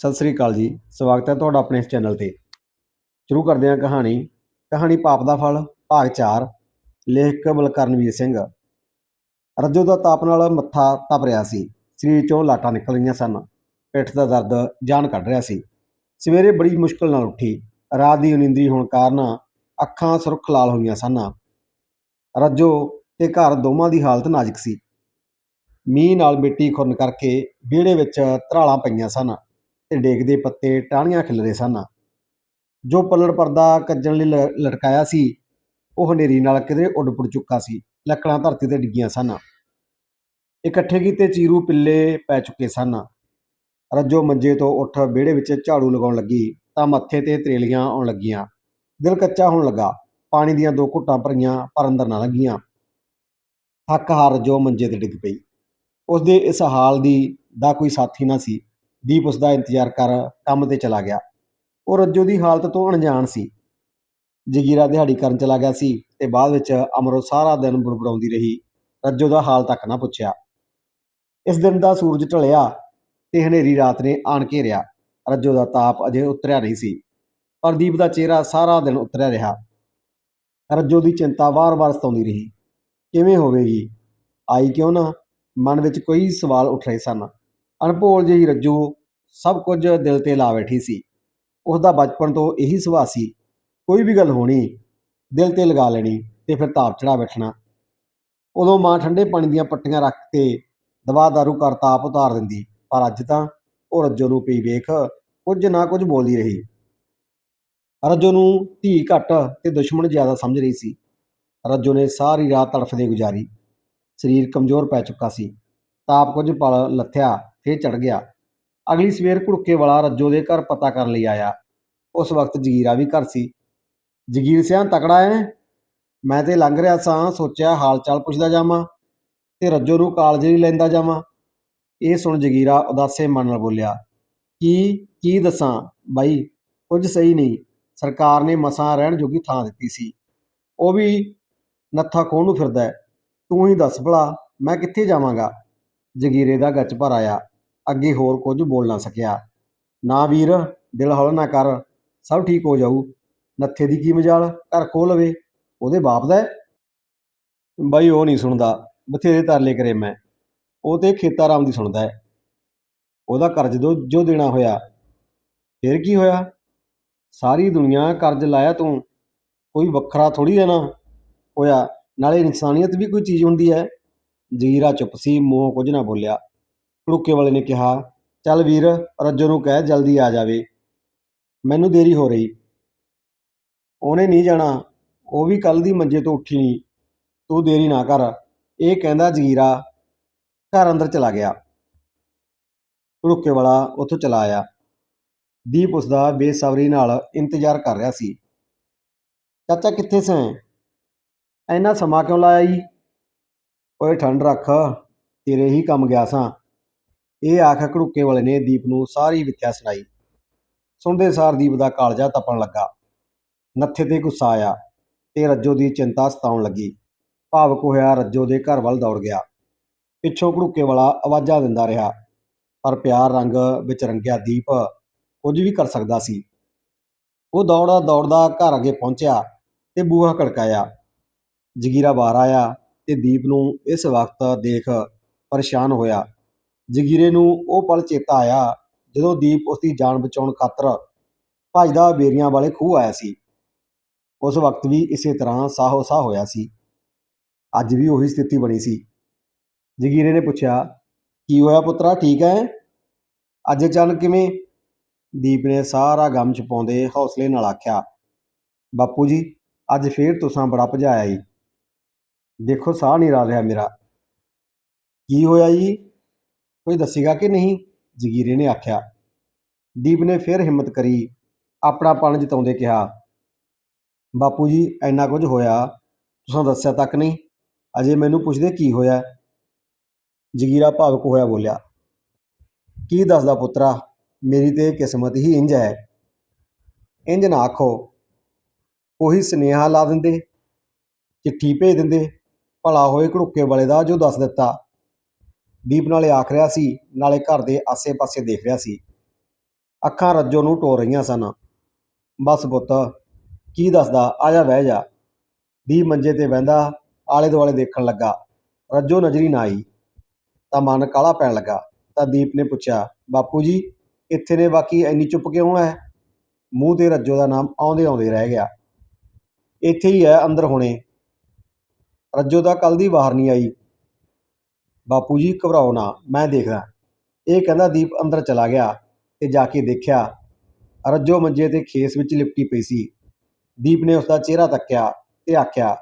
ਸਤਿ ਸ੍ਰੀ ਅਕਾਲ ਜੀ। ਸਵਾਗਤ ਹੈ ਤੁਹਾਡਾ ਆਪਣੇ ਇਸ ਚੈਨਲ ਤੇ। ਸ਼ੁਰੂ ਕਰਦੇ ਹਾਂ ਕਹਾਣੀ। ਕਹਾਣੀ ਪਾਪ ਦਾ ਫਲ, ਭਾਗ 4 ਲੇਖਕ ਬਲਕਰਨਵੀਰ ਸਿੰਘ। ਰੱਜੋ ਦਾ ਤਾਪ ਨਾਲ ਮੱਥਾ ਤਪ ਰਿਹਾ ਸੀ। ਸਰੀਰ ਚੋਂ ਲਾਟਾਂ ਨਿਕਲ ਰਹੀਆਂ ਸਨ। ਪਿੱਠ ਦਾ ਦਰਦ ਜਾਨ ਕੱਢ ਰਿਹਾ ਸੀ। ਸਵੇਰੇ ਬੜੀ ਮੁਸ਼ਕਲ ਨਾਲ ਉੱਠੀ। ਰਾਤ ਦੀ ਅਨਿੰਦਰੀ ਹੋਣ ਕਾਰਨ ਅੱਖਾਂ ਸੁਰਖ ਲਾਲ ਹੋਈਆਂ ਸਨ। ਰੱਜੋ ਤੇ ਘਰ ਦੋਵਾਂ ਦੀ ਹਾਲਤ ਨਾਜ਼ੁਕ ਸੀ। ਮੀਂਹ ਨਾਲ ਮਿੱਟੀ ਖੁਰਨ ਕਰਕੇ ਵਿਹੜੇ ਵਿੱਚ ਧਰਾਲਾਂ ਪਈਆਂ ਸਨ। ਤੇ ਡੇਗਦੇ ਪੱਤੇ ਟਾਹਣੀਆਂ ਖਿਲਰੇ ਸਨ। ਜੋ ਪੱਲੜ ਪਰਦਾ ਕੱਜਣ ਲਈ ਲ- ਲਟਕਾਇਆ ਸੀ, ਉਹ ਹਨੇਰੀ ਨਾਲ ਕਿਧਰੇ ਉੱਡ ਪੁੱਡ ਚੁੱਕਾ ਸੀ। ਲੱਕੜਾਂ ਧਰਤੀ ਤੇ ਡਿੱਗੀਆਂ ਸਨ। ਇਕੱਠੇ ਕੀਤੇ ਚੀਰੂ ਪਿੱਲੇ ਪੈ ਚੁੱਕੇ ਸਨ। ਰੱਜੋ ਮੰਜੇ ਤੋਂ ਉੱਠ ਵਿਹੜੇ ਵਿੱਚ ਝਾੜੂ ਲਗਾਉਣ ਲੱਗੀ ਤਾਂ ਮੱਥੇ ਤੇ ਤਰੇਲੀਆਂ ਆਉਣ ਲੱਗੀਆਂ। ਦਿਲ ਕੱਚਾ ਹੋਣ ਲੱਗਾ। ਪਾਣੀ ਦੀਆਂ ਦੋ ਘੁੱਟਾਂ ਭਰੀਆਂ ਪਰ ਅੰਦਰ ਨਾ ਲੱਗੀਆਂ। ਥੱਕ ਹਾਰ ਰੱਜੋ ਮੰਜੇ ਤੇ ਡਿੱਗ ਪਈ। ਉਸਦੇ ਇਸ ਹਾਲ ਦੀ ਦਾ ਕੋਈ ਸਾਥੀ ਨਾ ਸੀ। ਦੀਪ ਉਸ ਦਾ ਇੰਤਜ਼ਾਰ ਕਰ ਕੰਮ ਤੇ ਚਲਾ ਗਿਆ। ਉਹ ਰੱਜੋ ਦੀ ਹਾਲਤ ਤੋਂ ਅਣਜਾਣ ਸੀ। ਜਗੀਰਾ ਦਿਹਾੜੀ ਕਰਨ ਚਲਾ ਗਿਆ ਸੀ ਤੇ ਬਾਅਦ ਵਿੱਚ ਅਮਰੋ ਸਾਰਾ ਦਿਨ ਬੁੜਬੜਾਉਂਦੀ ਰਹੀ। ਰੱਜੋ ਦਾ ਹਾਲ ਤੱਕ ਨਾ ਪੁੱਛਿਆ। ਇਸ ਦਿਨ ਦਾ ਸੂਰਜ ਢਲਿਆ ਤੇ ਹਨੇਰੀ ਰਾਤ ਨੇ ਆਣ ਘੇਰਿਆ ਰੱਜੋ ਦਾ ਤਾਪ ਅਜੇ ਉਤਰਿਆ ਨਹੀਂ ਸੀ, ਪਰ ਦੀਪ ਦਾ ਚਿਹਰਾ ਸਾਰਾ ਦਿਨ ਉਤਰਿਆ ਰਿਹਾ। ਰੱਜੋ ਦੀ ਚਿੰਤਾ ਵਾਰ-ਵਾਰ ਸਤਾਉਂਦੀ ਰਹੀ। ਕਿਵੇਂ ਹੋਵੇਗੀ? ਆਈ ਕਿਉਂ ਨਾ? ਮਨ ਵਿੱਚ ਕੋਈ ਸਵਾਲ ਉੱਠ ਰਹੇ ਸਨ। ਅਣਭੋਲ ਜਿਹੀ ਰੱਜੂ ਸਭ ਕੁਝ ਦਿਲ ਤੇ ਲਾ ਬੈਠੀ ਸੀ। ਉਸ ਦਾ ਬਚਪਨ ਤੋਂ ਇਹੀ ਸੁਭਾਅ ਸੀ। ਕੋਈ ਵੀ ਗੱਲ ਹੋਣੀ, ਦਿਲ ਤੇ ਲਗਾ ਲੈਣੀ ਤੇ ਫਿਰ ਤਾਪ ਚੜਾ ਬੈਠਣਾ। ਉਦੋਂ ਮਾਂ ਠੰਡੇ ਪਾਣੀ ਦੀਆਂ ਪੱਟੀਆਂ ਰੱਖ ਕੇ ਦਵਾ ਦਾਰੂ ਕਰ ਤਾਪ ਉਤਾਰ ਦਿੰਦੀ, ਪਰ ਅੱਜ ਤਾਂ ਉਹ ਰੱਜੋ ਨੂੰ ਪਈ ਵੇਖ ਕੁਝ ਨਾ ਕੁਝ ਬੋਲਦੀ ਰਹੀ। ਰੱਜੋ ਨੂੰ ਧੀ ਘੱਟ ਤੇ ਦੁਸ਼ਮਣ ਜ਼ਿਆਦਾ ਸਮਝ ਰਹੀ ਸੀ। ਰੱਜੋ ਨੇ ਸਾਰੀ ਰਾਤ ਤੜਫਦੇ ਗੁਜ਼ਾਰੀ। ਸਰੀਰ ਕਮਜ਼ੋਰ ਪੈ ਚੁੱਕਾ ਸੀ। ਤਾਪ ਕੁਝ ਪਲ ਲੱਥਿਆ ਫੇਰ ਚੜ ਗਿਆ। ਅਗਲੀ ਸਵੇਰ ਘੁੜਕੇ ਵਾਲਾ ਰੱਜੋ ਦੇ ਘਰ ਪਤਾ ਕਰਨ ਲਈ ਆਇਆ। ਉਸ ਵਕਤ ਜਗੀਰਾ ਵੀ ਘਰ ਸੀ। ਜਗੀਰ ਸਿਆਂ, ਤਕੜਾ ਹੈ ਮੈਂ ਤੇ ਲੰਘ ਰਿਹਾ ਸਾਂ, ਸੋਚਿਆ ਹਾਲ ਚਾਲ ਪੁੱਛਦਾ ਜਾਵਾਂ ਤੇ ਰੱਜੋ ਨੂੰ ਕਾਲਜ ਲਈ ਲੈਂਦਾ ਜਾਵਾਂ। ਇਹ ਸੁਣ ਜਗੀਰਾ ਉਦਾਸੇ ਮਨ ਨਾਲ ਬੋਲਿਆ, ਕੀ ਕੀ ਦੱਸਾਂ? ਬਾਈ, ਕੁਝ ਸਹੀ ਨਹੀਂ। ਸਰਕਾਰ ਨੇ ਮਸਾਂ ਰਹਿਣ ਜੋਗੀ ਥਾਂ ਦਿੱਤੀ ਸੀ। ਉਹ ਵੀ ਨੱਥਾ ਖੋਹਣ ਨੂੰ ਫਿਰਦਾ ਤੂੰ ਹੀ ਦੱਸ ਭਲਾ, ਮੈਂ ਕਿੱਥੇ ਜਾਵਾਂਗਾ? ਜਗੀਰੇ ਦਾ ਗੱਚ ਭਰ ਆਇਆ। ਅੱਗੇ ਹੋਰ ਕੁਝ ਬੋਲ ਨਾ ਸਕਿਆ। ਨਾ ਵੀਰ, ਦਿਲ ਹੌਲਾ ਨਾ ਕਰ, ਸਭ ਠੀਕ ਹੋ ਜਾਊ। ਨੱਥੇ ਦੀ ਕੀ ਮਜਾਲ, ਘਰ ਖੋਹ ਲਵੇ। ਉਹਦੇ ਬਾਪ ਦਾ ਹੈ? ਬਾਈ, ਉਹ ਨਹੀਂ ਸੁਣਦਾ। ਬਥੇਰੇ ਤਰਲੇ ਕਰੇ ਮੈਂ। ਉਹ ਤੇ ਖੇਤਾਂ ਰਾਮ ਦੀ ਸੁਣਦਾ ਹੈ। ਉਹਦਾ ਕਰਜ਼ ਦੋ ਜੋ ਦੇਣਾ ਹੋਇਆ। ਫਿਰ ਕੀ ਹੋਇਆ? ਸਾਰੀ ਦੁਨੀਆ ਕਰਜ਼ ਲਾਇਆ ਤੂੰ। ਕੋਈ ਵੱਖਰਾ ਥੋੜੀ ਦੇਣਾ ਹੋਇਆ, ਨਾਲੇ ਇਨਸਾਨੀਅਤ ਵੀ ਕੋਈ ਚੀਜ਼ ਹੁੰਦੀ ਹੈ। ਜਗੀਰਾ ਚੁੱਪ ਸੀ, ਮੂੰਹੋਂ ਕੁਝ ਨਾ ਬੋਲਿਆ। ਕੁੜੁੱਕੇ ਵਾਲੇ ਨੇ ਕਿਹਾ, ਚੱਲ ਵੀਰ, ਰੱਜੋ ਨੂੰ ਕਹਿ, ਜਲਦੀ ਆ ਜਾਵੇ। ਮੈਨੂੰ ਦੇਰੀ ਹੋ ਰਹੀ। ਉਹਨੇ ਨਹੀਂ ਜਾਣਾ। ਉਹ ਵੀ ਕੱਲ ਦੀ ਮੰਜੇ ਤੋਂ ਉੱਠੀ ਨਹੀਂ। ਤੂੰ ਦੇਰੀ ਨਾ ਕਰ। ਇਹ ਕਹਿੰਦਾ ਜਗੀਰਾ ਘਰ ਅੰਦਰ ਚਲਾ ਗਿਆ। ਕੁੜੁੱਕੇ ਵਾਲਾ ਉੱਥੋਂ ਚਲਾ ਆਇਆ। ਦੀਪ ਉਸ ਦਾ ਬੇਸਬਰੀ ਨਾਲ ਇੰਤਜ਼ਾਰ ਕਰ ਰਿਹਾ ਸੀ। ਚਾਚਾ ਕਿੱਥੇ ਸੈਂ? ਇੰਨਾ ਸਮਾਂ ਕਿਉਂ ਲਾਇਆ ਜੀ ਓਏ ਠੰਡ ਰੱਖ। ਤੇਰੇ ਹੀ ਕੰਮ ਗਿਆ ਸਾਂ। ਇਹ ਆਖ ਘੜੁੱਕੇ ਵਾਲੇ ਨੇ ਦੀਪ ਨੂੰ ਸਾਰੀ ਵਿਥਿਆ ਸੁਣਾਈ। ਸੁਣਦੇ ਸਾਰ ਦੀਪ ਦਾ ਕਾਲਜਾ ਤਪਣ ਲੱਗਾ। ਨੱਥੇ ਤੇ ਗੁੱਸਾ ਆਇਆ ਤੇ ਰੱਜੋ ਦੀ ਚਿੰਤਾ ਸਤਾਉਣ ਲੱਗੀ। ਭਾਵਕ ਹੋਇਆ ਰੱਜੋ ਦੇ ਘਰ ਵੱਲ ਦੌੜ ਗਿਆ। ਪਿੱਛੋਂ ਘੜੁੱਕੇ ਵਾਲਾ ਆਵਾਜ਼ਾਂ ਦਿੰਦਾ ਰਿਹਾ, ਪਰ ਪਿਆਰ ਰੰਗ ਵਿੱਚ ਰੰਗਿਆ ਦੀਪ ਕੁਝ ਵੀ ਕਰ ਸਕਦਾ ਸੀ। ਉਹ ਦੌੜਦਾ ਦੌੜਦਾ ਘਰ ਅੱਗੇ ਪਹੁੰਚਿਆ ਤੇ ਬੂਹਾ ਖੜਕਾਇਆ। ਜਗੀਰਾ ਬਾਹਰ ਆਇਆ ਤੇ ਦੀਪ ਨੂੰ ਇਸ ਵਕਤ ਦੇਖ ਪਰੇਸ਼ਾਨ ਹੋਇਆ। ਜਗੀਰੇ ਨੂੰ ਉਹ ਪਲ ਚੇਤਾ ਆਇਆ ਜਦੋਂ ਦੀਪ ਉਸ ਦੀ ਜਾਨ ਬਚਾਉਣ ਖਾਤਰ ਭੱਜਦਾ ਬੇਰੀਆਂ ਵਾਲੇ ਖੂਹ ਆਇਆ ਸੀ। ਉਸ ਵਕਤ ਵੀ ਇਸੇ ਤਰ੍ਹਾਂ ਸਾਹੋ ਸਾਹ ਹੋਇਆ ਸੀ। ਅੱਜ ਵੀ ਉਹੀ ਸਥਿਤੀ ਬਣੀ ਸੀ। ਜਗੀਰੇ ਨੇ ਪੁੱਛਿਆ, ਕੀ ਹੋਇਆ ਪੁੱਤਰਾ, ਠੀਕ ਹੈ ਅੱਜ ਅਚਾਨਕ ਕਿਵੇਂ? ਦੀਪ ਨੇ ਸਾਰਾ ਗਮ ਛਪਾਉਂਦੇ ਹੌਸਲੇ ਨਾਲ ਆਖਿਆ, ਬਾਪੂ ਜੀ, ਅੱਜ ਫੇਰ ਤੁਸਾਂ ਬੜਾ ਭਜਾਇਆ ਈ। ਦੇਖੋ ਸਾਹ ਨਹੀਂ ਰਾ ਰਿਹਾ ਮੇਰਾ। ਕੀ ਹੋਇਆ ਜੀ? ਕੋਈ ਦੱਸੇਗਾ ਕਿ ਨਹੀਂ? ਜਗੀਰੇ ਨੇ ਆਖਿਆ। ਦੀਪ ਨੇ ਫਿਰ ਹਿੰਮਤ ਕਰੀ। ਆਪਣਾ ਪਣ ਜਿਤਾਉਂਦੇ ਕਿਹਾ, ਬਾਪੂ ਜੀ, ਇੰਨਾ ਕੁਝ ਹੋਇਆ, ਤੁਸੀਂ ਦੱਸਿਆ ਤੱਕ ਨਹੀਂ? ਅਜੇ ਮੈਨੂੰ ਪੁੱਛਦੇ ਕੀ ਹੋਇਆ? ਜਗੀਰਾ ਭਾਵਕ ਹੋਇਆ ਬੋਲਿਆ, ਕੀ ਦੱਸਦਾ ਪੁੱਤਰਾ, ਮੇਰੀ ਤੇ ਕਿਸਮਤ ਹੀ ਇੰਜ ਹੈ। ਇੰਜ ਨਾ ਆਖੋ। ਉਹੀ ਸੁਨੇਹਾ ਲਾ ਦਿੰਦੇ, ਚਿੱਠੀ ਭੇਜ ਦਿੰਦੇ, ਭਲਾ ਹੋਏ ਘੜੁੱਕੇ ਵਾਲੇ ਦਾ ਜੋ ਦੱਸ ਦਿੱਤਾ। ਦੀਪ ਨਾਲੇ ਆਖ ਰਿਹਾ ਸੀ, ਨਾਲੇ ਘਰ ਦੇ ਆਸੇ-ਪਾਸੇ ਦੇਖ ਰਿਹਾ ਸੀ। ਅੱਖਾਂ ਰੱਜੋ ਨੂੰ ਟੋ ਰਹੀਆਂ ਸਨ। ਬਸ ਪੁੱਤ, ਕੀ ਦੱਸਦਾ? ਆ ਜਾ, ਬਹਿ ਜਾ। ਦੀਪ ਮੰਜੇ ਤੇ ਬਹਿੰਦਾ ਆਲੇ ਦੁਆਲੇ ਦੇਖਣ ਲੱਗਾ। ਰੱਜੋ ਨਜ਼ਰੀ ਨਾ ਆਈ, ਤਾਂ ਮਨ ਕਾਲਾ ਪੈਣ ਲੱਗਾ। ਤਾਂ ਦੀਪ ਨੇ ਪੁੱਛਿਆ, ਬਾਪੂ ਜੀ, ਇੱਥੇ ਨੇ ਬਾਕੀ ਇੰਨੀ ਚੁੱਪ ਕਿਉਂ ਹੈ ਮੂੰਹ ਤੇ ਰੱਜੋ ਦਾ ਨਾਮ ਆਉਂਦੇ ਆਉਂਦੇ ਰਹਿ ਗਿਆ। ਇੱਥੇ ਹੀ ਹੈ ਅੰਦਰ ਹੁਣੇ। ਰੱਜੋ ਦਾ ਕੱਲ ਦੀ ਬਾਹਰ ਨਹੀਂ ਆਈ। ਬਾਪੂ ਜੀ ਘਬਰਾਓ ਨਾ, ਮੈਂ ਦੇਖਦਾ। ਇਹ ਕਹਿੰਦਾ ਦੀਪ ਅੰਦਰ ਚਲਾ ਗਿਆ ਤੇ ਜਾ ਕੇ ਦੇਖਿਆ ਰੱਜੋ ਮੰਜੇ ਤੇ ਖੇਸ ਵਿੱਚ ਲਿਪਟੀ ਪਈ ਸੀ। ਦੀਪ ਨੇ ਉਸ ਦਾ ਚਿਹਰਾ ਤੱਕਿਆ ਤੇ ਆਖਿਆ,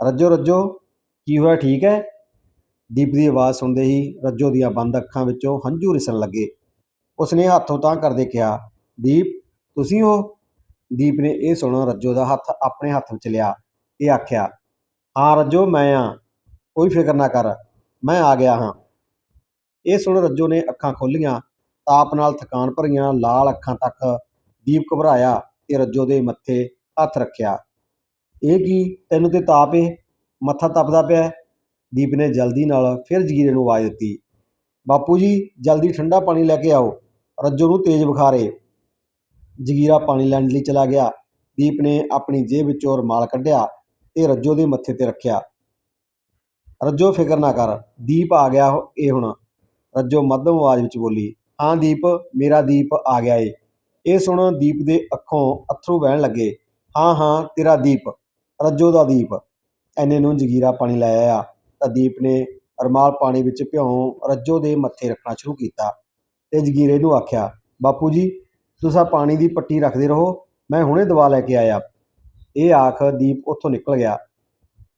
ਰੱਜੋ ਰੱਜੋ, ਕੀ ਹੋਇਆ, ਠੀਕ ਹੈ? ਦੀਪ ਦੀ ਆਵਾਜ਼ ਸੁਣਦੇ ਹੀ ਰੱਜੋ ਦੀਆਂ ਬੰਦ ਅੱਖਾਂ ਵਿੱਚੋਂ ਹੰਝੂ ਰਿਸਣ ਲੱਗੇ। ਉਸਨੇ ਹੱਥੋਂ ਤਾਂ ਕਰਦੇ ਕਿਹਾ, ਦੀਪ, ਤੁਸੀਂ ਹੋ? ਦੀਪ ਨੇ ਇਹ ਸੁਣ ਰੱਜੋ ਦਾ ਹੱਥ ਆਪਣੇ ਹੱਥ ਵਿੱਚ ਲਿਆ ਤੇ ਆਖਿਆ, ਹਾਂ, ਰੱਜੋ, ਮੈਂ ਆ, ਕੋਈ ਫਿਕਰ ਨਾ ਕਰ। ਮੈਂ ਆ ਗਿਆ ਹਾਂ। ਇਹ ਸੁਣ ਰੱਜੋ ਨੇ ਅੱਖਾਂ ਖੋਲੀਆਂ ਤਾਪ ਨਾਲ ਥਕਾਨ ਭਰੀਆਂ, ਲਾਲ ਅੱਖਾਂ ਤੱਕ ਦੀਪ ਘਬਰਾਇਆ ਤੇ ਰੱਜੋ ਦੇ ਮੱਥੇ ਹੱਥ ਰੱਖਿਆ। ਇਹ ਕੀ? ਤੈਨੂੰ ਤੇ ਤਾਪ ਏ। ਮੱਥਾ ਤਪਦਾ ਪਿਆ ਦੀਪ ਨੇ ਜਲਦੀ ਨਾਲ ਫਿਰ ਜਗੀਰੇ ਨੂੰ ਆਵਾਜ਼ ਦਿੱਤੀ, ਬਾਪੂ ਜੀ, ਜਲਦੀ ਠੰਡਾ ਪਾਣੀ ਲੈ ਕੇ ਆਓ। ਰੱਜੋ ਨੂੰ ਤੇਜ਼ ਬੁਖਾਰ ਜਗੀਰਾ ਪਾਣੀ ਲੈਣ ਲਈ ਚਲਾ ਗਿਆ। ਦੀਪ ਨੇ ਆਪਣੀ ਜੇਬ ਵਿੱਚੋਂ ਰੁਮਾਲ ਕੱਢਿਆ ਤੇ ਰੱਜੋ ਦੇ ਮੱਥੇ ਤੇ ਰੱਖਿਆ। ਰੱਜੋ ਫਿਕਰ ਨਾ ਕਰ, ਦੀਪ ਆ ਗਿਆ ਹੋ- ਏ ਹੁਣ। ਰੱਜੋ ਮੱਧਮ ਆਵਾਜ਼ ਵਿੱਚ ਬੋਲੀ, ਹਾਂ ਦੀਪ, ਮੇਰਾ ਦੀਪ ਆ ਗਿਆ ਏ। ਇਹ ਸੁਣ ਦੀਪ ਦੇ ਅੱਖੋਂ ਅਥਰੂ ਵਹਿਣ ਲੱਗੇ, ਹਾਂ ਹਾਂ, ਤੇਰਾ ਦੀਪ, ਰੱਜੋ ਦਾ ਦੀਪ। ਐਨੇ ਨੂੰ ਜਗੀਰਾ ਪਾਣੀ ਲੈ ਆਇਆ ਤਾਂ ਦੀਪ ਨੇ ਰਮਾਲ ਪਾਣੀ ਵਿੱਚ ਭਿਉਂ ਰੱਜੋ ਦੇ ਮੱਥੇ ਰੱਖਣਾ ਸ਼ੁਰੂ ਕੀਤਾ ਤੇ ਜਗੀਰੇ ਨੂੰ ਆਖਿਆ, ਬਾਪੂ ਜੀ, ਤੁਸੀਂ ਪਾਣੀ ਦੀ ਪੱਟੀ ਰੱਖਦੇ ਰਹੋ, ਮੈਂ ਹੁਣੇ ਦਵਾ ਲੈ ਕੇ ਆਇਆ। ਇਹ ਆਖ ਦੀਪ ਉੱਥੋਂ ਨਿਕਲ ਗਿਆ।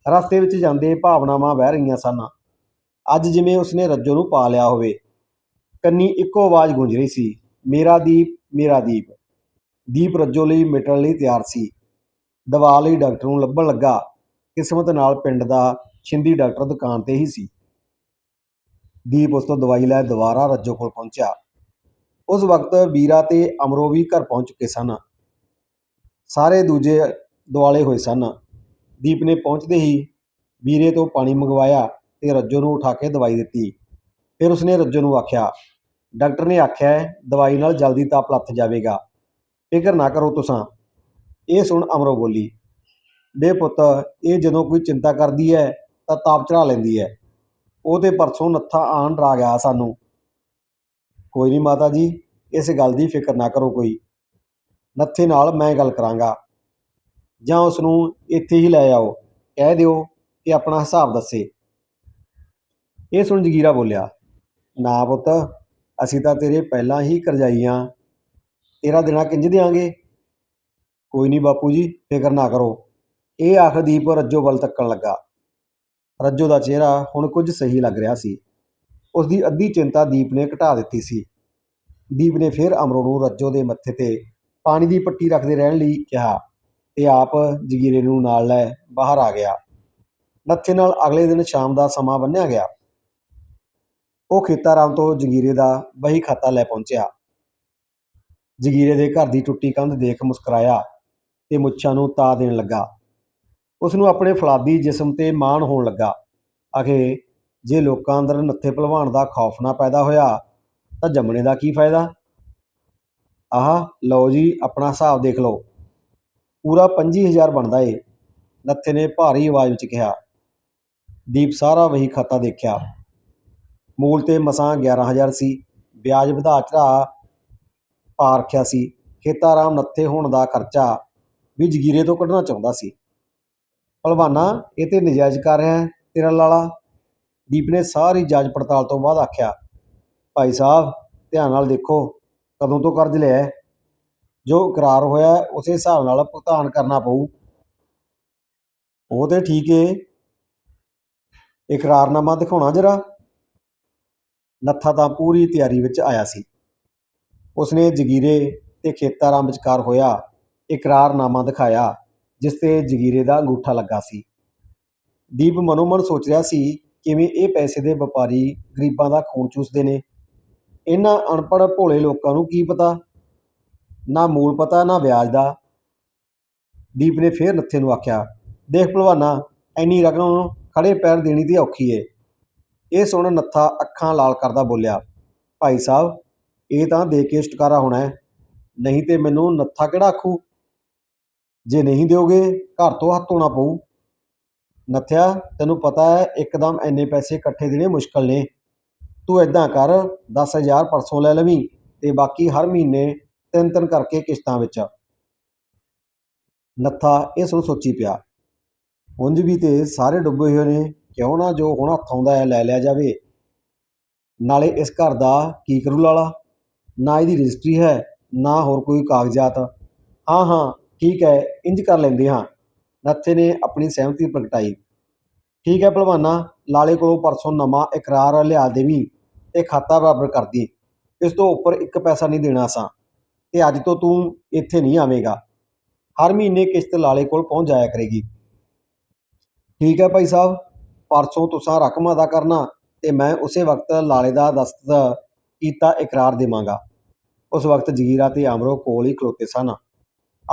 ਰਸਤੇ ਵਿੱਚ ਜਾਂਦੇ ਭਾਵਨਾਵਾਂ ਵਹਿ ਰਹੀਆਂ ਸਨ। ਅੱਜ ਜਿਵੇਂ ਉਸਨੇ ਰੱਜੋ ਨੂੰ ਪਾ ਲਿਆ ਹੋਵੇ, ਕੰਨੀ ਇੱਕੋ ਆਵਾਜ਼ ਗੂੰਜ ਰਹੀ ਸੀ, ਮੇਰਾ ਦੀਪ ਮੇਰਾ ਦੀਪ। ਦੀਪ ਰੱਜੋ ਲਈ ਮਿਟਣ ਲਈ ਤਿਆਰ ਸੀ। ਦਵਾ ਲਈ ਡਾਕਟਰ ਨੂੰ ਲੱਭਣ ਲੱਗਾ, ਕਿਸਮਤ ਨਾਲ ਪਿੰਡ ਦਾ ਛਿੰਦੀ ਡਾਕਟਰ ਦੁਕਾਨ ਤੇ ਹੀ ਸੀ। ਦੀਪ ਉਸ ਤੋਂ ਦਵਾਈ ਲੈ ਦੁਬਾਰਾ ਰੱਜੋ ਕੋਲ ਪਹੁੰਚਿਆ। ਉਸ ਵਕਤ ਵੀਰਾ ਤੇ ਅਮਰੋ ਵੀ ਘਰ ਪਹੁੰਚ ਚੁੱਕੇ ਸਨ। ਸਾਰੇ ਦੂਜੇ ਦੁਆਲੇ ਹੋਏ ਸਨ। ਦੀਪ ਨੇ ਪਹੁੰਚਦੇ ਹੀ ਵੀਰੇ ਤੋਂ ਪਾਣੀ ਮੰਗਵਾਇਆ ਤੇ ਰੱਜੋ ਨੂੰ ਉਠਾ ਕੇ ਦਵਾਈ ਦਿੱਤੀ। ਫਿਰ ਉਸਨੇ ਰੱਜੋ ਨੂੰ ਆਖਿਆ, ਡਾਕਟਰ ਨੇ ਆਖਿਆ ਦਵਾਈ ਨਾਲ ਜਲਦੀ ਤਾਪ ਲੱਥ ਜਾਵੇਗਾ। ਫਿਕਰ ਨਾ ਕਰੋ ਤੁਸਾਂ। ਇਹ ਸੁਣ ਅਮਰੋ ਬੋਲੀ ਬੇ ਪੁੱਤ, ਇਹ ਜਦੋਂ ਕੋਈ ਚਿੰਤਾ ਕਰਦੀ ਹੈ, ਤਾਂ ਤਾਪ ਚੜਾ ਲੈਂਦੀ ਹੈ। ਉਹ ਤੇ ਪਰਸੋਂ ਨੱਥਾ ਆਣ ਡਰਾ ਗਿਆ ਸਾਨੂੰ। ਕੋਈ ਨਹੀਂ ਮਾਤਾ ਜੀ, ਇਸ ਗੱਲ ਦੀ ਫਿਕਰ ਨਾ ਕਰੋ ਕੋਈ। ਨੱਥੇ ਨਾਲ ਮੈਂ ਗੱਲ ਕਰਾਂਗਾ। ਜਾਂ ਉਸ ਨੂੰ ਇੱਥੇ ਹੀ ਲੈ ਆਓ, ਕਹਿ ਦਿਓ ਕਿ ਆਪਣਾ ਹਿਸਾਬ ਦੱਸੇ। ਇਹ ਸੁਣ ਜਗੀਰਾ ਬੋਲਿਆ, ਨਾ ਪੁੱਤ, ਅਸੀਂ ਤਾਂ ਤੇਰੇ ਪਹਿਲਾਂ ਹੀ ਕਰਜਾਈਆਂ। ਤੇਰਾ ਦੇਣਾ ਕਿੰਜ ਦਿਆਂਗੇ? ਕੋਈ ਨਹੀਂ ਬਾਪੂ ਜੀ, ਫਿਕਰ ਨਾ ਕਰੋ। ਇਹ ਆਖ ਦੀਪ ਰੱਜੋ ਵੱਲ ਤੱਕਣ ਲੱਗਾ। ਰੱਜੋ ਦਾ ਚਿਹਰਾ ਹੁਣ ਕੁਝ ਸਹੀ ਲੱਗ ਰਿਹਾ ਸੀ। ਉਸ ਦੀ ਅੱਧੀ ਚਿੰਤਾ ਦੀਪ ਨੇ ਘਟਾ ਦਿੱਤੀ ਸੀ। ਦੀਪ ਨੇ ਫਿਰ ਅਮਰੋ ਨੂੰ ਰੱਜੋ ਦੇ ਮੱਥੇ ਤੇ ਪਾਣੀ ਦੀ ਪੱਟੀ ਰੱਖਦੇ ਰਹਿਣ ਲਈ ਕਿਹਾ ਤੇ ਆਪ ਜਗੀਰੇ ਨੂੰ ਨਾਲ ਲੈ ਬਾਹਰ ਆ ਗਿਆ। ਨੱਥੇ ਨਾਲ ਅਗਲੇ ਦਿਨ ਸ਼ਾਮ ਦਾ ਸਮਾਂ ਬੰਨਿਆ ਗਿਆ। ਉਹ ਖੇਤਾਰਾਮ ਤੋਂ ਜਗੀਰੇ ਦਾ ਬਹੀ ਖਾਤਾ ਲੈ ਪਹੁੰਚਿਆ। ਜਗੀਰੇ ਦੇ ਘਰ ਦੀ ਟੁੱਟੀ ਕੰਧ ਦੇਖ ਮੁਸਕਰਾਇਆ ਤੇ ਮੁੱਛਾਂ ਨੂੰ ਤਾ ਦੇਣ ਲੱਗਾ। ਉਸ ਨੂੰ ਆਪਣੇ ਫਲਾਦੀ ਜਿਸਮ ਤੇ ਮਾਣ ਹੋਣ ਲੱਗਾ। ਆਖੇ, ਜੇ ਲੋਕਾਂ ਅੰਦਰ ਨੱਥੇ ਭਲਵਾਨ ਦਾ ਖੌਫ ਨਾ ਪੈਦਾ ਹੋਇਆ, ਤਾਂ ਜੰਮਣੇ ਦਾ ਕੀ ਫਾਇਦਾ? ਆਹ, ਲਓ ਜੀ, ਆਪਣਾ ਹਿਸਾਬ ਦੇਖ ਲਓ। ਪੂਰਾ 25000 ਬਣਦਾ ਏ। ਨੱਥੇ ਨੇ ਭਾਰੀ ਆਵਾਜ਼ ਵਿੱਚ ਕਿਹਾ, ਦੀਪ, ਸਾਰਾ ਵਹੀ ਖਾਤਾ ਦੇਖਿਆ। ਮੂਲ ਤੇ ਮਸਾਂ 11000 ਸੀ। ਵਿਆਜ ਵਧਾ ਚੜਾ ਪਾ ਰੱਖਿਆ ਸੀ। ਖੇਤਾਰਾਮ ਨੱਥੇ ਹੋਣ ਦਾ ਖਰਚਾ ਵੀ ਜਗੀਰੇ ਤੋਂ ਕੱਢਣਾ ਚਾਹੁੰਦਾ ਸੀ। ਭਲਵਾਨਾ, ਇਹ ਤੇ ਨਜਾਇਜ਼ ਕਰ ਰਿਹਾ ਹੈ ਤੇਰਾ ਲਾਲਾ। ਦੀਪ ਨੇ ਸਾਰੀ ਜਾਂਚ ਪੜਤਾਲ ਤੋਂ ਬਾਅਦ ਆਖਿਆ, ਭਾਈ ਸਾਹਿਬ, ਧਿਆਨ ਨਾਲ ਦੇਖੋ, ਕਦੋਂ ਤੋਂ ਕਰਜ਼ ਲਿਆ ਜੋ ਇਕਰਾਰ ਹੋਇਆ ਉਸੇ ਹਿਸਾਬ ਨਾਲ ਭੁਗਤਾਨ ਕਰਨਾ ਪਊ। ਉਹ ਤੇ ਠੀਕ ਏ। ਇਕਰਾਰਨਾਮਾ ਦਿਖਾਉਣਾ ਜਰਾ। ਨੱਥਾ ਤਾਂ ਪੂਰੀ ਤਿਆਰੀ ਵਿੱਚ ਆਇਆ ਸੀ। ਉਸਨੇ ਜਗੀਰੇ ਤੇ ਖੇਤਾਰਾਂ ਵਿਚਕਾਰ ਹੋਇਆ, ਇਕਰਾਰਨਾਮਾ ਦਿਖਾਇਆ, ਜਿਸ ਤੇ ਜਗੀਰੇ ਦਾ ਅੰਗੂਠਾ ਲੱਗਾ ਸੀ। ਦੀਪ ਮਨੋਮਨ ਸੋਚ ਰਿਹਾ ਸੀ, ਕਿਵੇਂ ਇਹ ਪੈਸੇ ਦੇ ਵਪਾਰੀ ਗਰੀਬਾਂ ਦਾ ਖੂਨ ਚੂਸਦੇ ਨੇ। ਇਹਨਾਂ ਅਨਪੜ੍ਹ ਭੋਲੇ ਲੋਕਾਂ ਨੂੰ ਕੀ ਪਤਾ? ਨਾ ਮੂਲ ਪਤਾ, ਨਾ ਵਿਆਜ ਦਾ। ਦੀਪ ਨੇ ਫੇਰ ਨੱਥੇ ਨੂੰ ਆਖਿਆ, ਦੇਖ ਭਲਵਾਨਾ, ਐਨੀ ਰਕਮ ਖੜੇ ਪੈਰ ਦੇਣੀ ਦੀ ਔਖੀ ਏ। ਇਹ ਸੁਣ ਨੱਥਾ ਅੱਖਾਂ ਲਾਲ ਕਰਦਾ ਬੋਲਿਆ, ਭਾਈ ਸਾਹਿਬ, ਇਹ ਤਾਂ ਦੇ ਕੇ ਛੁਟਕਾਰਾ ਹੋਣਾ ਨਹੀਂ ਤੇ ਮੈਨੂੰ ਨੱਥਾ ਕਿਹੜਾ ਆਖੂ? ਜੇ ਨਹੀਂ ਦਿਓਗੇ, ਘਰ ਤੋਂ ਹੱਥ ਧੋਣਾ ਪਊ। ਨੱਥਿਆ, ਤੈਨੂੰ ਪਤਾ ਹੈ, ਇੱਕਦਮ ਐਨੇ ਪੈਸੇ ਇਕੱਠੇ ਦੇਣੇ ਮੁਸ਼ਕਲ ਨੇ। ਤੂੰ ਇਦਾਂ ਕਰ 10000 ਪਰਸੋਂ ਲੈ ਲਵੀਂ ਤੇ ਬਾਕੀ ਹਰ ਮਹੀਨੇ ਤਿੰਨ ਤਿੰਨ ਕਰਕੇ ਕਿਸ਼ਤਾਂ ਵਿੱਚ। ਨੱਥਾ ਇਸ ਨੂੰ ਸੋਚੀ ਪਿਆ। ਉਂਝ ਵੀ ਤੇ ਸਾਰੇ ਡੁੱਬੇ ਹੋਏ ਨੇ, ਕਿਉਂ ਨਾ ਜੋ ਹੁਣ ਹੱਥ ਆਉਂਦਾ ਹੈ ਲੈ ਲਿਆ ਜਾਵੇ। ਨਾਲੇ ਇਸ ਘਰ ਦਾ ਕੀ ਕਰੂ ਲਾਲਾ? ਨਾ ਇਹਦੀ ਰਜਿਸਟਰੀ ਹੈ, ਨਾ ਹੋਰ ਕੋਈ ਕਾਗਜ਼ਾਤ। ਹਾਂ ਹਾਂ, ਠੀਕ ਹੈ ਇੰਜ ਕਰ ਲੈਂਦੇ ਹਾਂ। ਨੱਥੇ ਨੇ ਆਪਣੀ ਸਹਿਮਤੀ ਪ੍ਰਗਟਾਈ। ਠੀਕ ਹੈ ਭਲਵਾਨਾ, ਲਾਲੇ ਕੋਲੋਂ ਪਰਸੋਂ ਨਵਾਂ ਇਕਰਾਰ ਲਿਆ ਦੇਵੀਂ, ਤੇ ਖਾਤਾ ਬਰਾਬਰ ਕਰ ਦੀ ਇਸ ਤੋਂ ਉੱਪਰ ਇੱਕ ਪੈਸਾ ਨਹੀਂ ਦੇਣਾ ਸਾਂ। ਤੇ ਅੱਜ ਤੋਂ ਤੂੰ ਇੱਥੇ ਨਹੀਂ ਆਵੇਂਗਾ। ਹਰ ਮਹੀਨੇ ਕਿਸ਼ਤ ਲਾਲੇ ਕੋਲ ਪਹੁੰਚ ਜਾਇਆ ਕਰੇਗੀ। ਠੀਕ ਹੈ ਭਾਈ ਸਾਹਿਬ, ਪਰਸੋਂ ਤੁਸੀਂ ਰਕਮ ਅਦਾ ਕਰਨਾ ਤੇ ਮੈਂ ਉਸੇ ਵਕਤ ਲਾਲੇ ਦਾ ਦਸਤਖਤ ਕੀਤਾ ਇਕਰਾਰ ਦੇਵਾਂਗਾ। ਉਸ ਵਕਤ ਜਗੀਰਾ ਤੇ ਅਮਰੋ ਕੋਲ ਹੀ ਖਲੋਤੇ ਸਨ।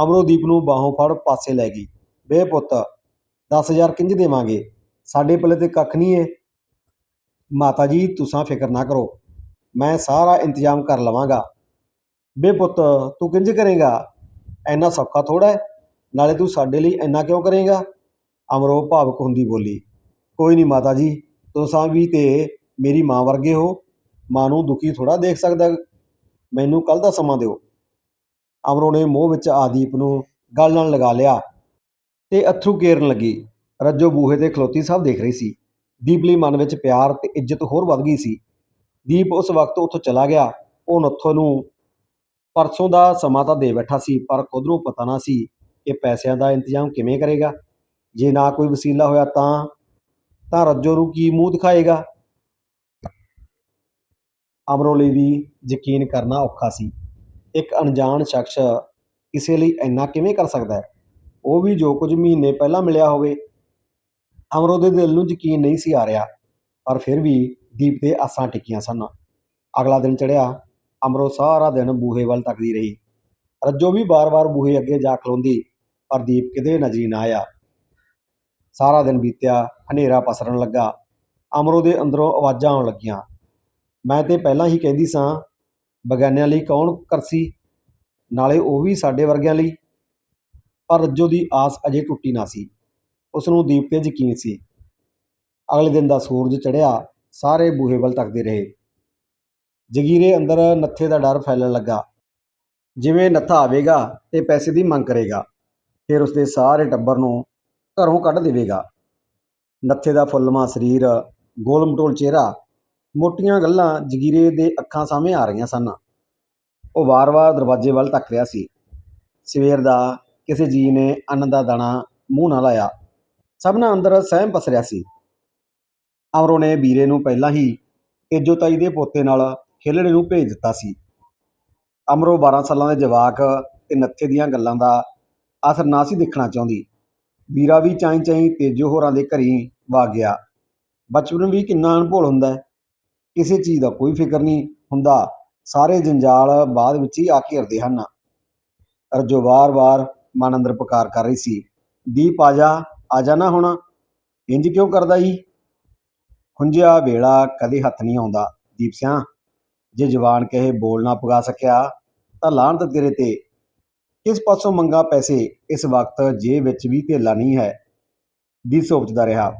ਅਮਰੋਦੀਪ ਨੂੰ ਬਾਹੋਂ ਫੜ ਪਾਸੇ ਲੈ ਗਈ। ਬੇ ਪੁੱਤ 10000 ਕਿੰਜ ਦੇਵਾਂਗੇ? ਸਾਡੇ ਪੱਲੇ ਤੇ ਕੱਖ ਨਹੀਂ ਏ। ਮਾਤਾ ਜੀ, ਤੁਸੀਂ ਫਿਕਰ ਨਾ ਕਰੋ। ਮੈਂ ਸਾਰਾ ਇੰਤਜ਼ਾਮ ਕਰ ਲਵਾਂਗਾ। ਬੇ ਪੁੱਤ, ਤੂੰ ਕਿੰਜ ਕਰੇਗਾ? ਐਨਾ ਸੌਖਾ ਥੋੜਾ ਹੈ। ਨਾਲੇ ਤੂੰ ਸਾਡੇ ਲਈ ਇੰਨਾ ਕਿਉਂ ਕਰੇਗਾ? ਅਮਰੋ ਭਾਵਕ ਹੁੰਦੀ ਬੋਲੀ, ਕੋਈ ਨਹੀਂ ਮਾਤਾ ਜੀ, ਤੁਸੀਂ ਵੀ ਤੇ ਮੇਰੀ ਮਾਂ ਵਰਗੇ ਹੋ। ਮਾਂ ਨੂੰ ਦੁਖੀ ਥੋੜਾ ਦੇਖ ਸਕਦਾ। ਮੈਨੂੰ ਕੱਲ੍ਹ ਦਾ ਸਮਾਂ ਦਿਓ। ਅਮਰੋ ਨੇ ਮੋਹ ਵਿੱਚ ਆਦੀਪ ਨੂੰ ਗਲ ਨਾਲ ਲਗਾ ਲਿਆ ਤੇ ਅਥਰੂ ਕੇਰਨ ਲੱਗੀ। ਰੱਜੋ ਬੂਹੇ ਤੇ ਖਲੋਤੀ ਸਭ ਦੇਖ ਰਹੀ ਸੀ। ਦੀਪ ਲਈ ਮਨ ਵਿੱਚ ਪਿਆਰ ਤੇ ਇੱਜ਼ਤ ਹੋਰ ਵੱਧ ਗਈ ਸੀ। ਦੀਪ ਉਸ ਵਕਤ ਉੱਥੋਂ ਚਲਾ ਗਿਆ। ਉਹ ਨੱਥੋ ਨੂੰ ਪਰਸੋਂ ਦਾ ਸਮਾਂ ਤਾਂ ਦੇ ਬੈਠਾ ਸੀ, ਪਰ ਖੁਦ ਨੂੰ ਪਤਾ ਨਾ ਸੀ ਕਿ ਪੈਸਿਆਂ ਦਾ ਇੰਤਜ਼ਾਮ ਕਿਵੇਂ ਕਰੇਗਾ। ਜੇ ਨਾ ਕੋਈ ਵਸੀਲਾ ਹੋਇਆ ਤਾਂ ਤਾਂ ਰੱਜੋ ਨੂੰ ਕੀ ਮੂੰਹ ਦਿਖਾਏਗਾ? ਅਮਰੋ ਲਈ ਵੀ ਯਕੀਨ ਕਰਨਾ ਔਖਾ ਸੀ। ਇੱਕ ਅਣਜਾਣ ਸ਼ਖਸ ਕਿਸੇ ਲਈ ਇੰਨਾ ਕਿਵੇਂ ਕਰ ਸਕਦਾ ਹੈ? ਉਹ ਵੀ ਜੋ ਕੁਝ ਮਹੀਨੇ ਪਹਿਲਾਂ ਮਿਲਿਆ ਹੋਵੇ। ਅਮਰੋ ਦੇ ਦਿਲ ਨੂੰ ਯਕੀਨ ਨਹੀਂ ਸੀ ਆ ਰਿਹਾ, ਪਰ ਫਿਰ ਵੀ ਦੀਪ ਦੇ ਆਸਾਂ ਟਿਕੀਆਂ ਸਨ। ਅਗਲਾ ਦਿਨ ਚੜਿਆ ਅਮਰੋ ਸਾਰਾ ਦਿਨ ਬੂਹੇ ਵੱਲ ਤੱਕਦੀ ਰਹੀ। ਰੱਜੋ ਵੀ ਬਾਰ-ਬਾਰ ਬੂਹੇ ਅੱਗੇ ਜਾ ਖਲੋਂਦੀ, ਪਰ ਦੀਪ ਕਿਤੇ ਨਜ਼ਰੀ ਨਾ ਆਇਆ। ਸਾਰਾ ਦਿਨ ਬੀਤਿਆ, ਹਨੇਰਾ ਪਸਰਨ ਲੱਗਾ। ਅਮਰੋ ਦੇ ਅੰਦਰੋਂ ਆਵਾਜ਼ਾਂ ਆਉਣ ਲੱਗੀਆਂ। ਮੈਂ ਤੇ ਪਹਿਲਾਂ ਹੀ ਕਹਿੰਦੀ ਸਾਂ, ਬਗਾਨਿਆਂ ਲਈ ਕੌਣ ਕਰਸੀ? ਨਾਲੇ ਉਹ ਵੀ ਸਾਡੇ ਵਰਗਿਆਂ ਲਈ? ਪਰ ਰੱਜੋ ਦੀ ਆਸ ਅਜੇ ਟੁੱਟੀ ਨਾ ਸੀ। ਉਸ ਨੂੰ ਦੀਪ ਤੇ ਯਕੀਨ ਸੀ। ਅਗਲੇ ਦਿਨ ਦਾ ਸੂਰਜ ਚੜ੍ਹਿਆ, ਸਾਰੇ ਬੂਹੇ ਵੱਲ ਤੱਕਦੇ ਰਹੇ। ਜਗੀਰੇ ਅੰਦਰ ਨੱਥੇ ਦਾ ਡਰ ਫੈਲਣ ਲੱਗਾ। ਜਿਵੇਂ ਨੱਥਾ ਆਵੇਗਾ ਤੇ ਪੈਸੇ ਦੀ ਮੰਗ ਕਰੇਗਾ, ਫਿਰ ਉਸਦੇ ਸਾਰੇ ਟੱਬਰ ਨੂੰ ਘਰੋਂ ਕੱਢ ਦੇਵੇਗਾ। ਨੱਥੇ ਦਾ ਫੁੱਲਮਾ ਸਰੀਰ ਗੋਲ ਮਟੋਲ ਚਿਹਰਾ, ਮੋਟੀਆਂ ਗੱਲਾਂ ਜਗੀਰੇ ਦੇ ਅੱਖਾਂ ਸਾਹਮਣੇ ਆ ਰਹੀਆਂ ਸਨ। ਉਹ ਵਾਰ-ਵਾਰ ਦਰਵਾਜ਼ੇ ਵੱਲ ਤੱਕ ਰਿਹਾ ਸੀ। ਸਵੇਰ ਦਾ ਕਿਸੇ ਜੀ ਨੇ ਅੰਨ ਦਾ ਦਾਣਾ ਮੂੰਹ ਨਾ ਲਾਇਆ। ਸਭਨਾਂ ਅੰਦਰ ਸਹਿਮ ਪਸਰਿਆ ਸੀ। ਅਮਰੋ ਨੇ ਵੀਰੇ ਨੂੰ ਪਹਿਲਾਂ ਹੀ ਤੇਜੋਤਾਈ ਦੇ ਪੋਤੇ ਨਾਲ ਖੇਲਣੇ ਨੂੰ ਭੇਜ ਦਿੱਤਾ ਸੀ। ਅਮਰੋ 12 ਸਾਲਾਂ ਦੇ ਜਵਾਕ ਤੇ ਨੱਥੇ ਦੀਆਂ ਗੱਲਾਂ ਦਾ ਅਸਰ ਨਾ ਸੀ ਦੇਖਣਾ ਚਾਹੁੰਦੀ। ਵੀਰਾ ਵੀ ਚਾਈ ਚਾਈ ਤੇਜੋ ਹੋਰਾਂ ਦੇ ਘਰੀ ਵਗ ਗਿਆ। ਬਚਪਨ ਵੀ ਕਿੰਨਾ ਅਣਭੋਲ ਹੁੰਦਾ ਕਿਸੇ ਚੀਜ਼ ਦਾ ਕੋਈ ਫਿਕਰ ਨਹੀਂ ਹੁੰਦਾ। ਸਾਰੇ ਜੰਜਾਲ ਬਾਅਦ ਵਿੱਚ ਹੀ ਆ ਘੇਰਦੇ ਹਨ। ਅਰਜੋ ਵਾਰ-ਵਾਰ ਮਨ ਅੰਦਰ ਪੁਕਾਰ ਕਰ ਰਹੀ ਸੀ। ਦੀਪ, ਆ ਜਾ ਆ ਜਾ ਨਾ ਹੁਣ। ਇੰਜ ਕਿਉਂ ਕਰਦਾ ਜੀ ਖੁੰਝਿਆ ਵੇਲਾ ਕਦੇ ਹੱਥ ਨਹੀਂ ਆਉਂਦਾ। ਦੀਪ ਸਿਆ ਜੇ ਜਵਾਨ ਕਹੇ ਬੋਲ ਨਾ ਪਗਾ ਸਕਿਆ, ਤਾਂ ਲਾਹਨਤ ਤੇਰੇ ਤੇ। ਕਿਸ ਪਾਸੋਂ ਮੰਗਾ ਪੈਸੇ, ਇਸ ਵਕਤ ਜੇਬ ਵਿੱਚ ਵੀ ਧੇਲਾ ਨਹੀਂ ਹੈ, ਦੀ ਸੋਚਦਾ ਰਿਹਾ।